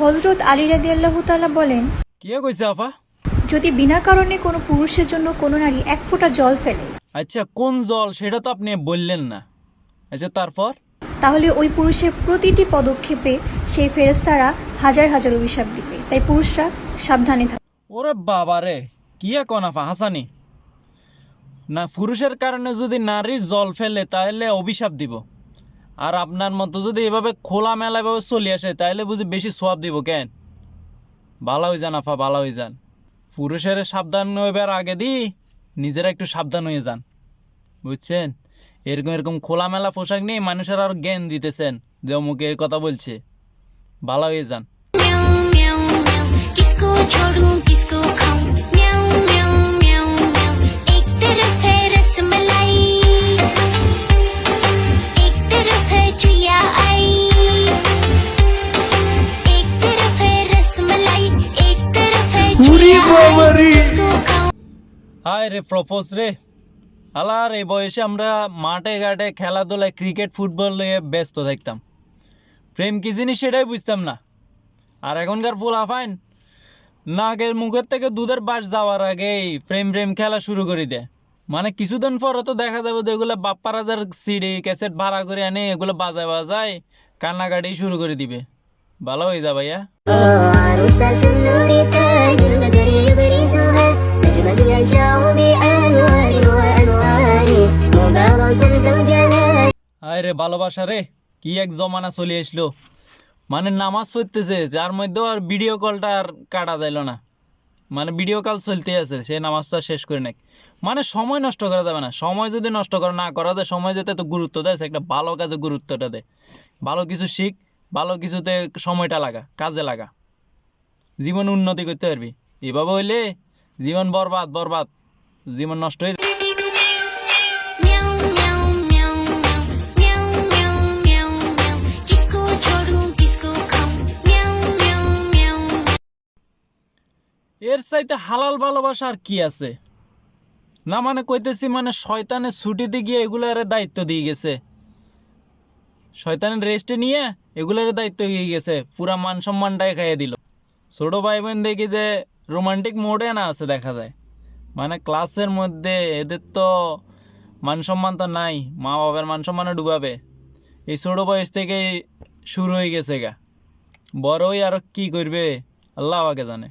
হজরত আলী রাদি আল্লাহ তালা বলেন কে কইছে আপা? যদি বিনা কারণে কোনো পুরুষের জন্য কোনো নারী এক ফোঁটা জল ফেলে আচ্ছা কোন জল? সেটা তো আপনি বললেন না। আচ্ছা তারপর? তাহলে ওই পুরুষের প্রতিটি পদক্ষেপে সেই ফেরেস্তারা হাজার হাজার অভিশাপ দিবে। তাই পুরুষরা সাবধানে থাকে। ওরে বাবা রে কি আপা হাসানি? না পুরুষের কারণে যদি নারী জল ফেলে তাহলে অভিশাপ দিব। আর আপনার মতো যদি এভাবে খোলা মেলাভাবে চলে আসে তাহলে বুঝি বেশি সোয়াব দিব কেন? ভালো হয়ে যান আফা, ভালো হয়ে যান। পুরুষের সাবধান হইবার আগে দি, নিজেরা একটু সাবধান হয়ে যান। বুঝছেন? এরকম এরকম খোলামেলা পোশাক নিয়ে মানুষের আর জ্ঞান দিতেছেন, যে অমুকে কথা বলছে। ভালো হয়ে যান। হায় রে প্রপোজ রে। আলার এই বয়সে আমরা মাঠে ঘাটে খেলাধুলায় ক্রিকেট ফুটবল নিয়ে ব্যস্ত থাকতাম। প্রেম কি জিনিস সেটাই বুঝতাম না। আর এখনকার ফুল আফাইন নাগের মুখের থেকে দুধের বাস যাওয়ার আগেই প্রেম প্রেম খেলা শুরু করে দেয়। মানে কিছুদিন পরে তো দেখা যাবে যে এগুলো বাপ্পা রাজার সিডি ক্যাসেট ভাড়া করে আনে এগুলো বাজায় বাজায় কান্নাকাটি শুরু করে দিবে। ভালো হয়ে যা ভাইয়া। আয় রে ভালোবাসা রে, কি এক জমানা চলে আসলো। মানে নামাজ পড়তেছে, যার মধ্যেও আর ভিডিও কলটা আর কাটা যাইল না। মানে ভিডিও কল চলতে আছে, সে নামাজটা শেষ করে নাকি। মানে সময় নষ্ট করা যাবে না, সময় যদি নষ্ট করা না করা যায়, সময় যেতে তো গুরুত্ব দেয় একটা ভালো কাজে গুরুত্বটা দে ভালো কিছু শিখ, ভালো কিছুতে সময়টা লাগা, কাজে লাগা। জীবন উন্নতি করতে পারবি। এভাবে হইলে জীবন বরবাদ বরবাদ। জীবন নষ্ট হয়ে এর চাইতে হালাল ভালোবাসা আর কি আছে? না মানে কইতেছি মানে শয়তানের ছুটিতে গিয়ে এগুলার দায়িত্ব দিয়ে গেছে। শয়তানের রেস্টে নিয়ে এগুলার দায়িত্ব দিয়ে গেছে, পুরা মান সম্মানটাই খাইয়ে দিল। ছোট ভাই বোন দেখি যে রোমান্টিক মোডে না আছে দেখা যায়। মানে ক্লাসের মধ্যে এদের তো মান সম্মান তো নাই মা বাবার মান সম্মানও ডুবাবে। এই ছোট বয়স থেকেই শুরু হয়ে গেছে গা। বড়ই আর কি করবে, আল্লাহ আগে জানে।